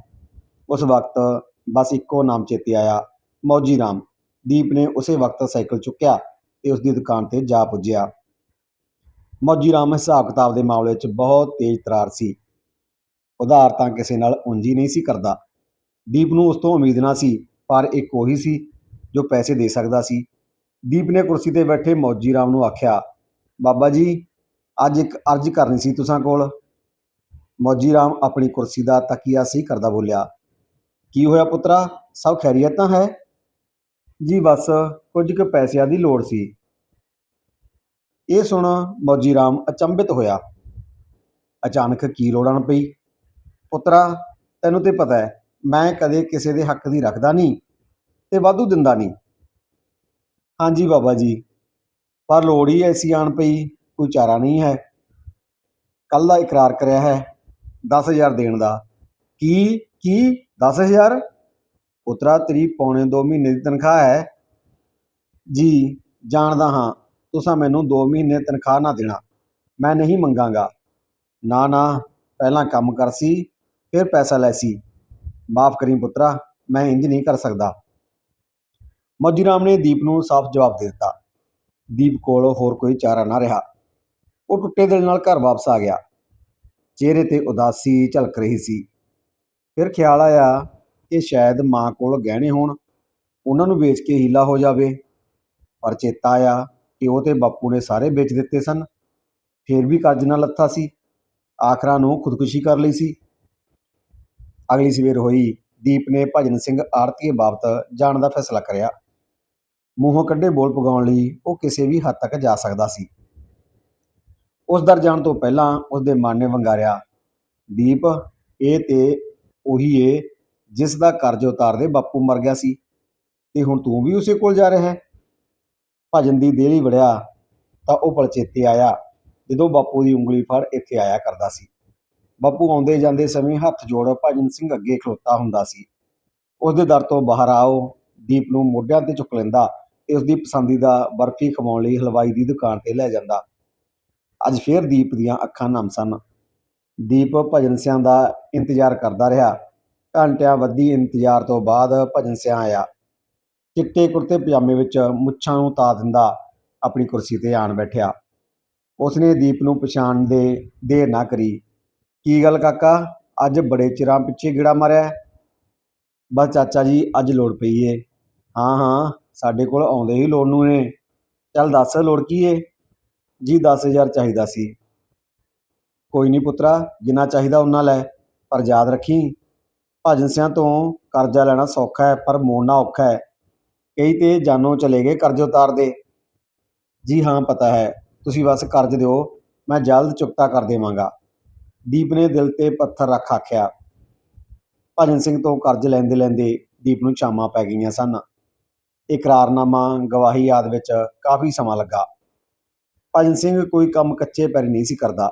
ਉਸ ਵਕਤ ਬਸ ਇੱਕੋ ਨਾਮ ਚੇਤੇ ਆਇਆ, ਮੌਜੀ ਰਾਮ। ਦੀਪ ਨੇ ਉਸੇ ਵਕਤ ਸਾਈਕਲ ਚੁੱਕਿਆ ਤੇ ਉਸ ਦੀ ਦੁਕਾਨ ਤੇ ਜਾ ਪੁੱਜਿਆ। ਮੌਜੀ ਰਾਮ ਹਿਸਾਬ ਕਿਤਾਬ ਦੇ ਮਾਮਲੇ 'ਚ ਬਹੁਤ ਤੇਜ਼ ਤਰਾਰ ਸੀ। ਉਧਾਰ ਤਾਂ ਕਿਸੇ ਨਾਲ ਉਂਝ ਹੀ ਨਹੀਂ ਸੀ ਕਰਦਾ। ਦੀਪ ਨੂੰ ਉਸ ਤੋਂ ਉਮੀਦ ਨਾ ਸੀ, ਪਰ ਇੱਕ ਉਹੀ ਸੀ ਜੋ ਪੈਸੇ ਦੇ ਸਕਦਾ ਸੀ। ਦੀਪ ਨੇ ਕੁਰਸੀ ਤੇ ਬੈਠੇ ਮੌਜੀ ਰਾਮ ਨੂੰ ਆਖਿਆ, ਬਾਬਾ ਜੀ, ਅੱਜ ਇੱਕ ਅਰਜ਼ ਕਰਨੀ ਸੀ ਤੁਸਾਂ ਕੋਲ। ਮੌਜੀ ਰਾਮ ਆਪਣੀ ਕੁਰਸੀ ਦਾ ਤਕੀਆ ਸਹੀ ਕਰਦਾ ਬੋਲਿਆ, ਕੀ ਹੋਇਆ ਪੁੱਤਰਾ? ਸਭ ਖੈਰੀਅਤ ਤਾਂ ਹੈ? ਜੀ ਬਸ, ਕੁਝ ਕੁ ਪੈਸਿਆਂ ਦੀ ਲੋੜ ਸੀ। ਇਹ ਸੁਣ ਮੌਜੀ ਰਾਮ ਅਚੰਭਿਤ ਹੋਇਆ। ਅਚਾਨਕ ਕੀ ਲੋੜ ਆਣ ਪਈ? ਪੁੱਤਰਾ, ਤੈਨੂੰ ਤੇ ਪਤਾ ਹੈ, ਮੈਂ ਕਦੇ ਕਿਸੇ ਦੇ ਹੱਕ ਦੀ ਰੱਖਦਾ ਨਹੀਂ। ਤੇ ਵਾਧੂ ਦਿੰਦਾ ਨਹੀਂ। ਹਾਂਜੀ ਬਾਬਾ ਜੀ, ਪਰ ਲੋੜ ਹੀ ਐਸੀ ਆਣ ਪਈ, ਕੋਈ ਚਾਰਾ ਨਹੀਂ ਹੈ। ਕੱਲ ਦਾ ਇਕਰਾਰ ਕਰਿਆ ਹੈ 10000 ਦੇਣ ਦਾ। ਕੀ ਕੀ? 10000 ਪੁੱਤਰਾ, ਤੇਰੀ ਪੌਣੇ 2 ਮਹੀਨੇ ਦੀ ਤਨਖਾਹ ਹੈ। ਜੀ, ਜਾਣਦਾ ਹਾਂ, ਤੁਸੀਂ ਮੈਨੂੰ 2 ਮਹੀਨੇ ਤਨਖਾਹ ਨਾ ਦੇਣਾ, ਮੈਂ ਨਹੀਂ ਮੰਗਾਂਗਾ। ਨਾ ਨਾ, ਪਹਿਲਾਂ ਕੰਮ ਕਰ ਸੀ, ਫਿਰ ਪੈਸਾ ਲੈ ਸੀ। ਮਾਫ ਕਰੀ ਪੁੱਤਰਾ, ਮੈਂ ਇੰਜ ਨਹੀਂ ਕਰ ਸਕਦਾ। ਮੋਦੀ ਰਾਮ ਨੇ ਦੀਪ ਨੂੰ ਸਾਫ਼ ਜਵਾਬ ਦੇ ਦਿੱਤਾ। ਦੀਪ ਕੋਲ ਹੋਰ ਕੋਈ ਚਾਰਾ ਨਾ ਰਿਹਾ। ਉਹ ਟੁੱਟੇ ਦਿਲ ਨਾਲ ਘਰ ਵਾਪਸ ਆ ਗਿਆ। ਚਿਹਰੇ ਤੇ ਉਦਾਸੀ ਝਲਕ ਰਹੀ ਸੀ। ਫਿਰ ਖਿਆਲ ਆਇਆ ਕਿ ਸ਼ਾਇਦ ਮਾਂ ਕੋਲ ਗਹਿਣੇ ਹੋਣ। ਉਹਨਾਂ ਨੂੰ ਵੇਚ ਕੇ ਹੀਲਾ ਹੋ ਜਾਵੇ। ਪਰ ਚੇਤਾ ਆਇਆ ਕਿ ਉਹ ਤੇ ਬਾਪੂ ਨੇ ਸਾਰੇ ਵੇਚ ਦਿੱਤੇ ਸਨ। ਫਿਰ ਵੀ ਕਰਜ਼ ਨਾਲ ਲੱਥਾ ਸੀ। ਆਖਰਾਂ ਨੂੰ ਖੁਦਕੁਸ਼ੀ ਕਰ ਲਈ ਸੀ। ਅਗਲੀ ਸਵੇਰ ਹੋਈ ਦੀਪ ਨੇ ਭਜਨ ਸਿੰਘ ਆੜਤੀਏ ਬਾਬਤ ਜਾਣ ਦਾ ਫੈਸਲਾ ਕਰਿਆ। ਮੂੰਹੋਂ ਕੱਢੇ ਬੋਲ ਪਗਾਉਣ ਲਈ ਉਹ ਕਿਸੇ ਵੀ ਹੱਦ ਤੱਕ ਜਾ ਸਕਦਾ ਸੀ। ਉਸ ਦਰ ਜਾਣ ਤੋਂ ਪਹਿਲਾਂ ਉਸ ਦੇ ਮਨ ਨੇ ਵੰਗਾਰਿਆ, ਦੀਪ, ਇਹ ਤੇ ਉਹੀ ਏ ਜਿਸ ਦਾ ਕਰਜ਼ ਉਤਾਰਦੇ ਬਾਪੂ ਮਰ ਗਿਆ ਸੀ ਤੇ ਹੁਣ ਤੂੰ ਵੀ ਉਸੇ ਕੋਲ ਜਾ ਰਿਹਾ ਹੈ। ਭਜਨ ਦੀ ਦੇਹਲੀ ਵੜਿਆ ਤਾਂ ਉਹ ਪਲਚੇਤੇ ਆਇਆ ਜਦੋਂ ਬਾਪੂ ਦੀ ਉਂਗਲੀ ਫੜ ਇੱਥੇ ਆਇਆ ਕਰਦਾ ਸੀ। ਬਾਪੂ ਆਉਂਦੇ ਜਾਂਦੇ ਸਮੇਂ ਹੱਥ ਜੋੜ ਭਜਨ ਸਿੰਘ ਅੱਗੇ ਖਲੋਤਾ ਹੁੰਦਾ ਸੀ। ਉਸ ਦੇ ਦਰ ਤੋਂ ਬਾਹਰ ਆਓ, ਦੀਪ ਨੂੰ ਮੋਢਿਆਂ ਤੇ ਚੁੱਕ ਲੈਂਦਾ ਤੇ ਉਸ ਦੀ ਪਸੰਦੀਦਾ ਬਰਫੀ ਖਵਾਉਣ ਲਈ ਹਲਵਾਈ ਦੀ ਦੁਕਾਨ ਤੇ ਲੈ ਜਾਂਦਾ। ਅੱਜ ਫੇਰ ਦੀਪ ਦੀਆਂ ਅੱਖਾਂ ਨਮ ਸਨ। ਦੀਪ ਭਜਨ ਸਿਆਂ ਦਾ ਇੰਤਜ਼ਾਰ ਕਰਦਾ ਰਿਹਾ। ਘੰਟਿਆਂ ਵੱਧੀ ਇੰਤਜ਼ਾਰ ਤੋਂ ਬਾਅਦ ਭਜਨ ਸਿਆਂ ਆਇਆ। ਚਿੱਟੇ ਕੁੜਤੇ ਪਜਾਮੇ ਵਿੱਚ ਮੁੱਛਾਂ ਨੂੰ ਤਾ ਦਿੰਦਾ ਆਪਣੀ ਕੁਰਸੀ ਤੇ ਆਣ ਬੈਠਿਆ। ਉਸਨੇ ਦੀਪ ਨੂੰ ਪਛਾਣ ਦੇ ਦੇਰ ਨਾ ਕਰੀ। ਕੀ ਗੱਲ ਕਾਕਾ? ਅੱਜ ਬੜੇ ਚਿਰਾਂ ਪਿੱਛੇ ਗੇੜਾ ਮਾਰਿਆ ਬਸ ਚਾਚਾ ਜੀ, ਅੱਜ ਲੋੜ ਪਈ ਏ। ਹਾਂ ਹਾਂ। ਸਾਡੇ ਕੋਲ ਆਉਂਦੇ ਹੀ ਲੋੜ ਨੂੰ ਨੇ। ਚੱਲ ਦੱਸ ਲੋੜ ਕੀ ਏ? ਜੀ, ਦਸ ਹਜ਼ਾਰ ਚਾਹੀਦਾ ਸੀ। ਕੋਈ ਨਹੀਂ ਪੁੱਤਰਾ, ਜਿੰਨਾ ਚਾਹੀਦਾ ਉਨਾ ਲੈ, ਪਰ ਯਾਦ ਰੱਖੀ, ਭਜਨ ਸਿਆਂ ਤੋਂ ਕਰਜ਼ਾ ਲੈਣਾ ਸੌਖਾ ਹੈ ਪਰ ਮੋੜਨਾ ਔਖਾ ਹੈ ਕਈ ਤੇ ਜਾਨੋਂ ਚਲੇ ਗਏ ਕਰਜ਼ ਉਤਾਰਦੇ ਜੀ ਹਾਂ, ਪਤਾ ਹੈ, ਤੁਸੀਂ ਬਸ ਕਰਜ਼ ਦਿਓ, ਮੈਂ ਜਲਦ ਚੁਕਤਾ ਕਰ ਦੇਵਾਂਗਾ। ਦੀਪ ਨੇ ਦਿਲ ਤੇ ਪੱਥਰ ਰੱਖ ਆਖਿਆ। ਭਜਨ ਸਿੰਘ ਤੋਂ ਕਰਜ਼ ਲੈਂਦੇ ਲੈਂਦੇ ਦੀਪ ਨੂੰ ਚਾਮਾਂ ਪੈ ਗਈਆਂ ਸਨ। ਇਕਰਾਰਨਾਮਾ, ਗਵਾਹੀ ਆਦਿ ਵਿੱਚ ਕਾਫੀ ਸਮਾਂ ਲੱਗਾ। ਭਜਨ ਸਿੰਘ ਕੋਈ ਕੰਮ ਕੱਚੇ ਪੈਰੀ ਨਹੀਂ ਸੀ ਕਰਦਾ।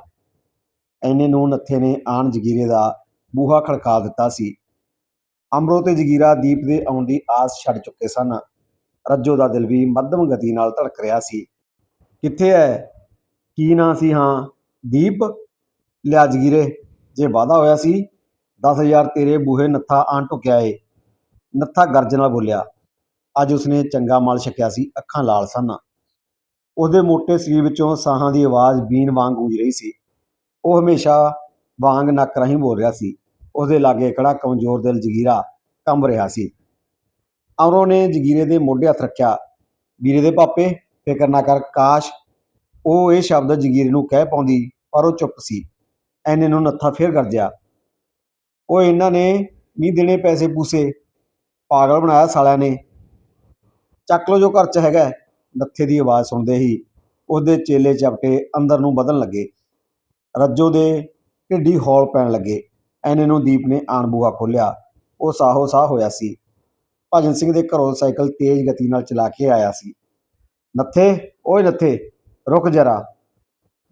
ਐਨੇ ਨੂੰ ਨੱਥੇ ਨੇ ਆਣ ਜਗੀਰੇ ਦਾ ਬੂਹਾ ਖੜਕਾ ਦਿੱਤਾ ਸੀ। ਅਮਰੋ ਤੇ ਜਗੀਰਾ ਦੀਪ ਦੇ ਆਉਣ ਦੀ ਆਸ ਛੱਡ ਚੁੱਕੇ ਸਨ। ਰੱਜੋ ਦਾ ਦਿਲ ਵੀ ਮੱਧਮ ਗਤੀ ਨਾਲ ਧੜਕ ਰਿਹਾ ਸੀ। ਕਿੱਥੇ ਹੈ ਕੀ ਨਾਂ ਸੀ? ਹਾਂ, ਦੀਪ? ਲਿਆ ਜਗੀਰੇ, ਜੇ ਵਾਦਾ ਹੋਇਆ ਸੀ 10000 ਤੇਰੇ ਬੂਹੇ ਨੱਥਾ ਆਣ ਟੁਕਿਆ ਏ। ਨੱਥਾ ਗਰਜ ਨਾਲ ਬੋਲਿਆ ਅੱਜ ਉਸਨੇ ਚੰਗਾ ਮਲ ਛਕਿਆ ਸੀ, ਅੱਖਾਂ ਲਾਲ ਸਨ। ਉਹਦੇ ਮੋਟੇ ਸਰੀਰ ਵਿੱਚੋਂ ਸਾਹਾਂ ਦੀ ਆਵਾਜ਼ ਬੀਨ ਵਾਂਗ ਗੂੰਜ ਰਹੀ ਸੀ। ਉਹ ਹਮੇਸ਼ਾ ਵਾਂਗ ਨੱਕ ਰਾਹੀਂ ਬੋਲ ਰਿਹਾ ਸੀ। ਉਹਦੇ ਲਾਗੇ ਖੜਾ ਕਮਜ਼ੋਰ ਦਿਲ ਜਗੀਰਾ ਕੰਬ ਰਿਹਾ ਸੀ। ਅਮਰੋ ਨੇ ਜਗੀਰੇ ਦੇ ਮੋਢੇ ਹੱਥ ਰੱਖਿਆ। ਵੀਰੇ ਦੇ ਪਾਪੇ, ਫਿਕਰ ਨਾ ਕਰ ਕਾਸ਼। ਉਹ ਇਹ ਸ਼ਬਦ ਜਗੀਰੇ ਨੂੰ ਕਹਿ ਪਾਉਂਦੀ, ਪਰ ਉਹ ਚੁੱਪ ਸੀ। ਐਨੇ ਨੂੰ ਨੱਥਾ ਫੇਰ ਗਰਜਿਆ ਉਹ ਇਹਨਾਂ ਨੇ ਨਹੀਂ ਦੇਣੇ ਪੈਸੇ ਪੂਸੇ, ਪਾਗਲ ਬਣਾਇਆ ਸਾਲਿਆਂ ਨੇ। ਚੱਕ ਲੋ ਜੋ ਘਰ 'ਚ ਹੈਗਾ ਨੱਥੇ ਦੀ ਆਵਾਜ਼ ਸੁਣਦੇ ਹੀ ਉਹਦੇ ਚੇਲੇ ਚਪਟੇ ਅੰਦਰ ਨੂੰ ਵਧਣ ਲੱਗੇ। ਰੱਜੋ ਦੇ ਢਿੱਡੀ ਹੌਲ ਪੈਣ ਲੱਗੇ। ਐਨੇ ਨੂੰ ਦੀਪ ਨੇ ਆਣ ਬੂਹਾ ਖੋਲ੍ਹਿਆ। ਉਹ ਸਾਹੋ ਸਾਹ ਹੋਇਆ ਸੀ। ਭਜਨ ਸਿੰਘ ਦੇ ਘਰੋਂ ਸਾਈਕਲ ਤੇਜ਼ ਗਤੀ ਨਾਲ ਚਲਾ ਕੇ ਆਇਆ ਸੀ। ਨੱਥੇ, ਓਏ ਨੱਥੇ, ਰੁਕ ਜਰਾ।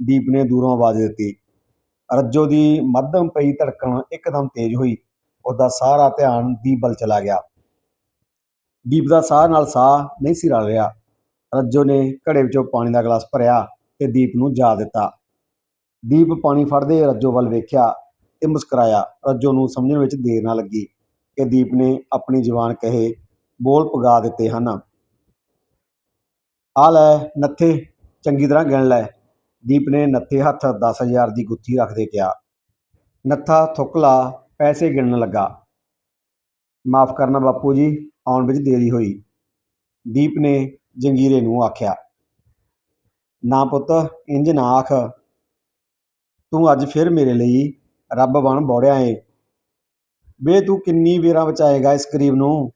ਦੀਪ ਨੇ ਦੂਰੋਂ ਆਵਾਜ਼ ਦਿੱਤੀ। ਰੱਜੋ ਦੀ ਮੱਧਮ ਪਈ ਧੜਕਣ ਇੱਕਦਮ ਤੇਜ਼ ਹੋਈ। ਉਹਦਾ ਸਾਰਾ ਧਿਆਨ ਦੀਪ ਵੱਲ ਚਲਾ ਗਿਆ। ਦੀਪ ਦਾ ਸਾਹ ਨਾਲ ਸਾਹ ਨਹੀਂ ਸੀ ਰਲ ਰਿਹਾ। ਰੱਜੋ ਨੇ ਘੜੇ ਵਿੱਚੋਂ ਪਾਣੀ ਦਾ ਗਲਾਸ ਭਰਿਆ ਤੇ ਦੀਪ ਨੂੰ ਜਾ ਦਿੱਤਾ। ਦੀਪ ਪਾਣੀ ਫੜਦੇ ਰੱਜੋ ਵੱਲ ਵੇਖਿਆ ਤੇ ਮੁਸਕਰਾਇਆ। ਰੱਜੋ ਨੂੰ ਸਮਝਣ ਵਿੱਚ ਦੇਰ ਨਾ ਲੱਗੀ ਕਿ ਦੀਪ ਨੇ ਆਪਣੀ ਜ਼ੁਬਾਨ ਕਹੇ, ਬੋਲ ਪਗਾ ਦਿੱਤੇ ਹਨ। ਆ ਲੈ ਨੱਥੇ, ਚੰਗੀ ਤਰ੍ਹਾਂ ਗਿਣ ਲੈ। ਦੀਪ ਨੇ ਨੱਥੇ ਹੱਥ 10000 ਦੀ ਗੁੱਥੀ ਰੱਖਦੇ ਕਿਹਾ। ਨੱਥਾ ਥੁੱਕਲਾ ਪੈਸੇ ਗਿਣਨ ਲੱਗਾ। ਮਾਫ ਕਰਨਾ ਬਾਪੂ ਜੀ ਆਉਣ ਵਿੱਚ ਦੇਰੀ ਹੋਈ। ਦੀਪ ਨੇ ਜੰਗੀਰੇ ਨੂੰ ਆਖਿਆ, ਨਾ ਪੁੱਤ, ਇੰਜ ਨਾ ਆਖ। ਤੂੰ ਅੱਜ ਫਿਰ ਮੇਰੇ ਲਈ ਰੱਬ ਬਣ ਬੋੜਿਆ ਏ। ਵੇ, ਤੂੰ ਕਿੰਨੀ ਵੇਰਾਂ ਬਚਾਏਗਾ ਇਸ ਗਰੀਬ ਨੂੰ?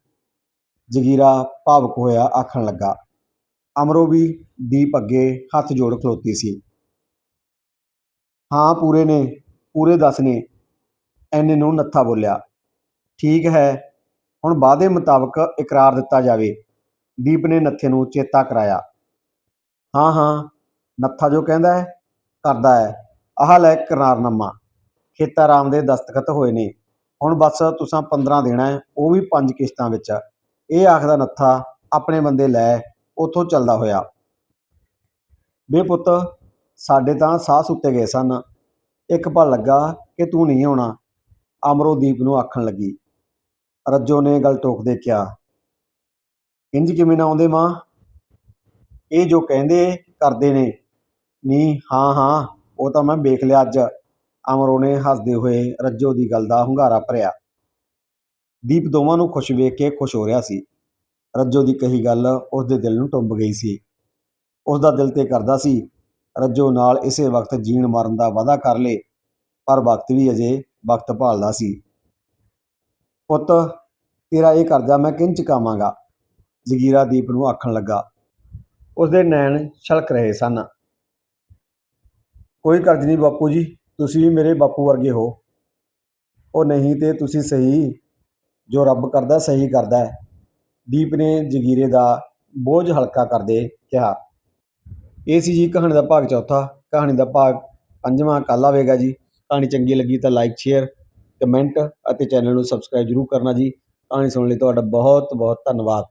ਜਗੀਰਾ ਭਾਵਕ ਹੋਇਆ ਆਖਣ ਲੱਗਾ। ਅਮਰੋ ਵੀ ਦੀਪ ਅੱਗੇ ਹੱਥ ਜੋੜ ਖਲੋਤੀ ਸੀ। ਹਾਂ, ਪੂਰੇ ਨੇ, ਪੂਰੇ ਦਸ ਨੇ ਐਨੇ ਨੂੰ ਨੱਥਾ ਬੋਲਿਆ। ਠੀਕ ਹੈ ਹੁਣ ਵਾਅਦੇ ਮੁਤਾਬਕ ਇਕਰਾਰ ਦਿੱਤਾ ਜਾਵੇ। ਦੀਪ ਨੇ ਨੱਥੇ ਨੂੰ ਚੇਤਾ ਕਰਾਇਆ। ਹਾਂ ਹਾਂ, ਨੱਥਾ ਜੋ ਕਹਿੰਦਾ ਹੈ, ਕਰਦਾ ਹੈ। ਆਹ ਲੈ ਕਰਾਰਨਾਮਾ ਖੇਤਾਰਾਮ ਦੇ ਦਸਤਖਤ ਹੋਏ ਨੇ। ਹੁਣ ਬਸ ਤੁਸੀਂ 15 ਦੇਣਾ ਹੈ, ਉਹ ਵੀ ਪੰਜ ਕਿਸ਼ਤਾਂ ਵਿੱਚ। ਇਹ ਆਖਦਾ ਨੱਥਾ, ਆਪਣੇ ਬੰਦੇ ਲੈ, ਉੱਥੋਂ ਚੱਲਦਾ ਹੋਇਆ। ਵੇ ਪੁੱਤ, ਸਾਡੇ ਤਾਂ ਸਾਹ ਸੁੱਤੇ ਗਏ ਸਨ। ਇੱਕ ਪਲ ਲੱਗਾ ਕਿ ਤੂੰ ਨਹੀਂ ਆਉਣਾ। ਅਮਰੋਦੀਪ ਨੂੰ ਆਖਣ ਲੱਗੀ। ਰੱਜੋ ਨੇ ਗੱਲ ਟੋਕਦੇ ਕਿਹਾ। ਇੰਜ ਕਿਵੇਂ ਨਾ ਆਉਂਦੇ ਮਾਂ? ਇਹ ਜੋ ਕਹਿੰਦੇ ਕਰਦੇ ਨੇ, ਨੀ, ਹਾਂ ਹਾਂ, ਉਹ ਤਾਂ ਮੈਂ ਵੇਖ ਲਿਆ ਅੱਜ। ਅਮਰੋ ਨੇ ਹੱਸਦੇ ਹੋਏ ਰੱਜੋ ਦੀ ਗੱਲ ਦਾ ਹੁੰਗਾਰਾ ਭਰਿਆ। ਦੀਪ ਦੋਵਾਂ ਨੂੰ ਖੁਸ਼ ਵੇਖ ਕੇ ਖੁਸ਼ ਹੋ ਰਿਹਾ ਸੀ। ਰੱਜੋ ਦੀ ਕਹੀ ਗੱਲ ਉਸ ਦੇ ਦਿਲ ਨੂੰ ਟੁੰਬ ਗਈ ਸੀ। ਉਸ ਦਾ ਦਿਲ ਤੇ ਕਰਦਾ ਸੀ, ਰੱਜੋ ਨਾਲ ਇਸੇ ਵਕਤ ਜੀਣ ਮਰਨ ਦਾ ਵਾਅਦਾ ਕਰ ਲੇ, ਪਰ ਵਕਤ ਵੀ ਅਜੇ ਵਕਤ ਭਾਲਦਾ ਸੀ। ਪੁੱਤ, ਤੇਰਾ ਇਹ ਕਰਜ਼ਾ ਮੈਂ ਕਿੰਨ ਚੁਕਾਵਾਂਗਾ? ਜਗੀਰਾ ਦੀਪ ਨੂੰ ਆਖਣ ਲੱਗਾ। ਉਸਦੇ ਨੈਣ ਛਲਕ ਰਹੇ ਸਨ। ਕੋਈ ਕਰਜ਼ ਨਹੀਂ ਬਾਪੂ ਜੀ, ਤੁਸੀਂ ਵੀ ਮੇਰੇ ਬਾਪੂ ਵਰਗੇ ਹੋ। ਉਹ ਨਹੀਂ ਤੇ ਤੁਸੀਂ ਸਹੀ, ਜੋ ਰੱਬ ਕਰਦਾ ਸਹੀ ਕਰਦਾ ਹੈ। ਦੀਪ ਨੇ ਜਗੀਰੇ ਦਾ ਬੋਝ ਹਲਕਾ ਕਰਦੇ ਕਿਹਾ, ਇਹ ਸੀ ਜੀ ਕਹਾਣੀ ਦਾ ਭਾਗ ਚੌਥਾ। ਕਹਾਣੀ ਦਾ ਭਾਗ ਪੰਜਵਾਂ ਕੱਲ੍ਹ ਆਵੇਗਾ ਜੀ। ਕਹਾਣੀ ਚੰਗੀ ਲੱਗੀ ਤਾਂ ਲਾਈਕ ਸ਼ੇਅਰ ਕਮੈਂਟ ਅਤੇ ਚੈਨਲ ਨੂੰ ਸਬਸਕ੍ਰਾਈਬ ਜ਼ਰੂਰ ਕਰਨਾ ਜੀ। ਕਹਾਣੀ ਸੁਣਨ ਲਈ ਤੁਹਾਡਾ ਬਹੁਤ ਬਹੁਤ ਧੰਨਵਾਦ।